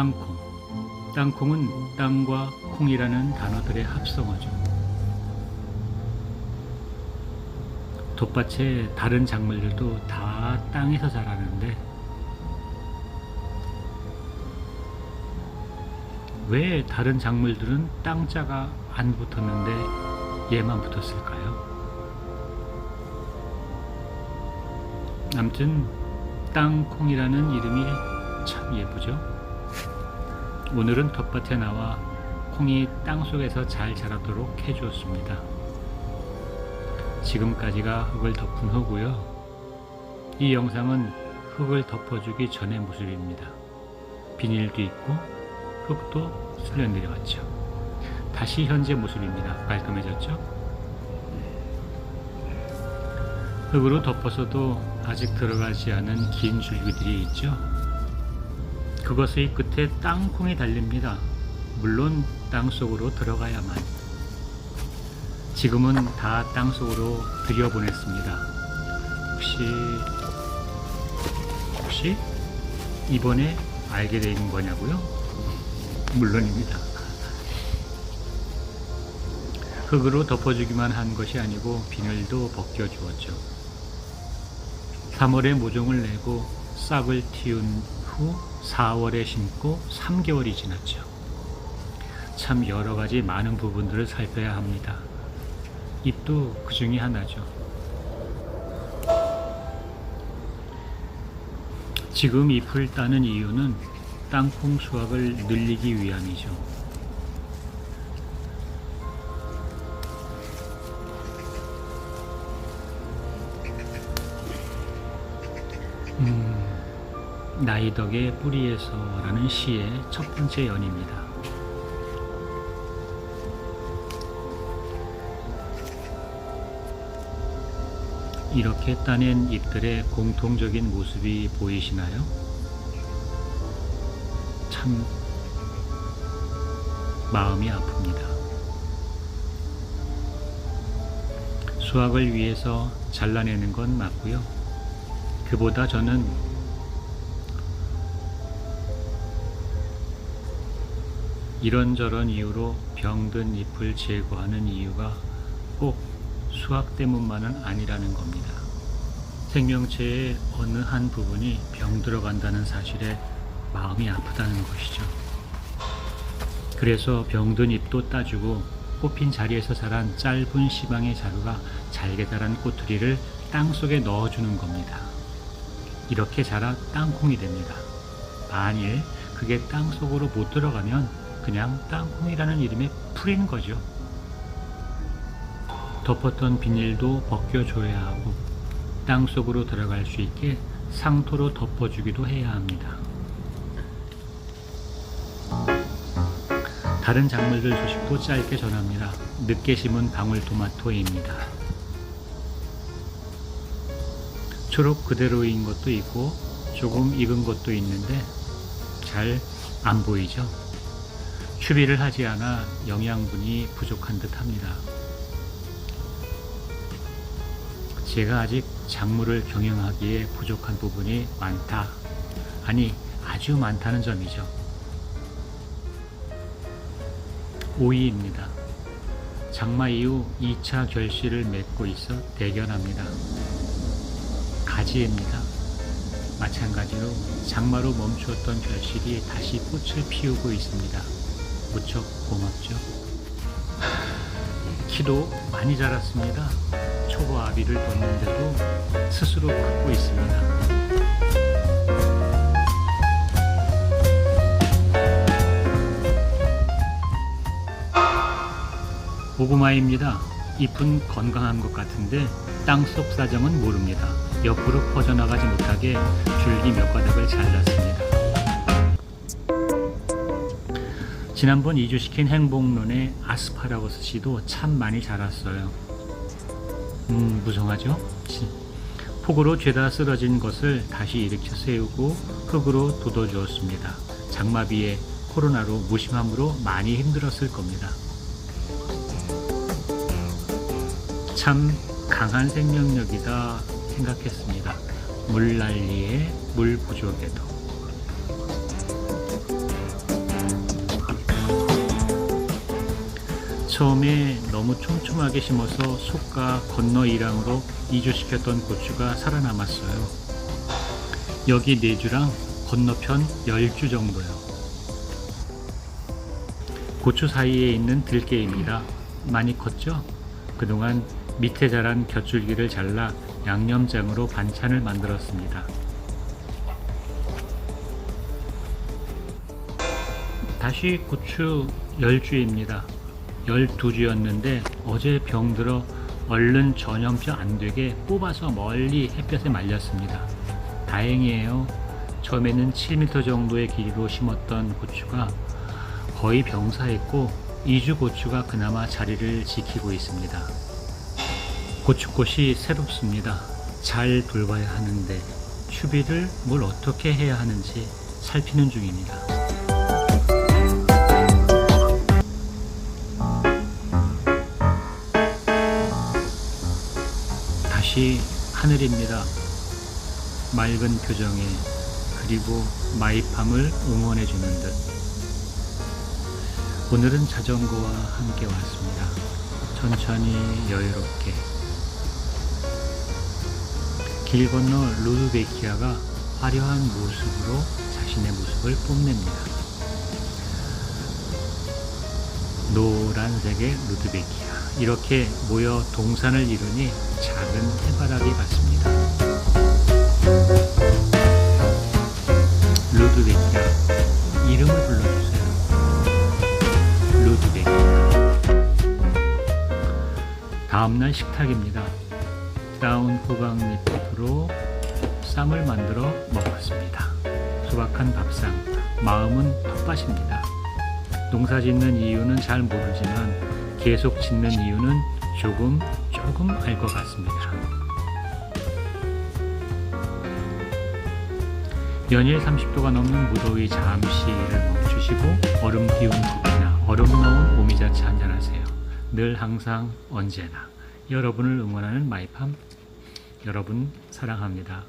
땅콩. 땅콩은 땅과 콩이라는 단어들의 합성어죠. 돛밭의 다른 작물들도 다 땅에서 자라는데 왜 다른 작물들은 땅자가 안 붙었는데 얘만 붙었을까요? 아무튼 땅콩이라는 이름이 참 예쁘죠? 오늘은 텃밭에 나와 콩이 땅 속에서 잘 자라도록 해주었습니다. 지금까지가 흙을 덮은 후고요. 이 영상은 흙을 덮어주기 전의 모습입니다. 비닐도 있고 흙도 쓸려 내려왔죠. 다시 현재 모습입니다. 깔끔해졌죠? 흙으로 덮어서도 아직 들어가지 않은 긴 줄기들이 있죠. 그것의 끝에 땅콩이 달립니다. 물론 땅 속으로 들어가야만. 지금은 다 땅 속으로 들여보냈습니다. 혹시 혹시 이번에 알게 된 거냐고요? 물론입니다. 흙으로 덮어주기만 한 것이 아니고 비늘도 벗겨주었죠. 3월에 모종을 내고 싹을 틔운 후 4월에 심고 3개월이 지났죠. 참 여러 가지 많은 부분들을 살펴야 합니다. 잎도 그 중에 하나죠. 지금 잎을 따는 이유는 땅콩 수확을 늘리기 위함이죠. 음, 나이 덕의 뿌리에서라는 시의 첫 번째 연입니다. 이렇게 따낸 잎들의 공통적인 모습이 보이시나요? 참 마음이 아픕니다. 수확을 위해서 잘라내는 건 맞고요. 그보다 저는 이런저런 이유로 병든 잎을 제거하는 이유가 꼭 수학 때문만은 아니라는 겁니다. 생명체의 어느 한 부분이 병들어 간다는 사실에 마음이 아프다는 것이죠. 그래서 병든 잎도 따주고 꽃핀 자리에서 자란 짧은 시방의 자루가 잘게 자란 꼬투리를 땅 속에 넣어주는 겁니다. 이렇게 자라 땅콩이 됩니다. 만일 그게 땅 속으로 못 들어가면 그냥 땅콩이라는 이름에 풀인 거죠. 덮었던 비닐도 벗겨줘야 하고 땅 속으로 들어갈 수 있게 상토로 덮어주기도 해야 합니다. 다른 작물들 소식도 짧게 전합니다. 늦게 심은 방울토마토입니다. 초록 그대로인 것도 있고 조금 익은 것도 있는데 잘 안 보이죠? 추비를 하지 않아 영양분이 부족한 듯 합니다. 제가 아직 작물을 경영하기에 부족한 부분이 많다. 아니, 아주 많다는 점이죠. 오이입니다. 장마 이후 2차 결실을 맺고 있어 대견합니다. 가지입니다. 마찬가지로 장마로 멈추었던 결실이 다시 꽃을 피우고 있습니다. 무척 고맙죠. 키도 많이 자랐습니다. 초보 아비를 뒀는데도 스스로 걷고 있습니다. 고구마입니다. 잎은 건강한 것 같은데 땅속 사정은 모릅니다. 옆으로 퍼져나가지 못하게 줄기 몇 가닥을 잘랐습니다. 지난번 이주시킨 행복론의 아스파라거스 씨도 참 많이 자랐어요. 음, 무성하죠? 지- 폭우로 죄다 쓰러진 것을 다시 일으켜 세우고 흙으로 돋워 주었습니다. 장마비에 코로나로 무심함으로 많이 힘들었을 겁니다. 참 강한 생명력이다 생각했습니다. 물난리에 물 부족에도. 처음에 너무 촘촘하게 심어서 속가 건너 이랑으로 이주시켰던 고추가 살아남았어요. 여기 네 주랑 건너편 열주 정도요. 고추 사이에 있는 들깨입니다. 많이 컸죠? 그동안 밑에 자란 곁줄기를 잘라 양념장으로 반찬을 만들었습니다. 다시 고추 10주입니다. 12주였는데 어제 병들어 얼른 전염병 안 되게 뽑아서 멀리 햇볕에 말렸습니다. 다행이에요. 처음에는 7m 정도의 길이로 심었던 고추가 거의 병사했고 2주 고추가 그나마 자리를 지키고 있습니다. 고추꽃이 새롭습니다. 잘 돌봐야 하는데 추비를 뭘 어떻게 해야 하는지 살피는 중입니다. 다시 하늘입니다. 맑은 표정에 그리고 마이팜을 응원해 주는 듯. 오늘은 자전거와 함께 왔습니다. 천천히 여유롭게. 길 건너 루드베키아가 화려한 모습으로 자신의 모습을 뽐냅니다. 노란색의 루드베키아. 이렇게 모여 동산을 이루니 작은 해바라기 같습니다. 루드베키아. 이름을 불러주세요. 루드베키아. 다음날 식탁입니다. 다운 호박잎 으로 쌈을 만들어 먹었습니다. 소박한 밥상, 마음은 텃밭입니다. 농사 짓는 이유는 잘 모르지만 계속 짓는 이유는 조금 조금 알 것 같습니다. 연일 30도가 넘는 무더위 잠시 일을 멈추시고 얼음 기운 커피나 얼음 넣은 오미자차 한잔 하세요. 늘 항상 언제나 여러분을 응원하는 마이팜 여러분 사랑합니다.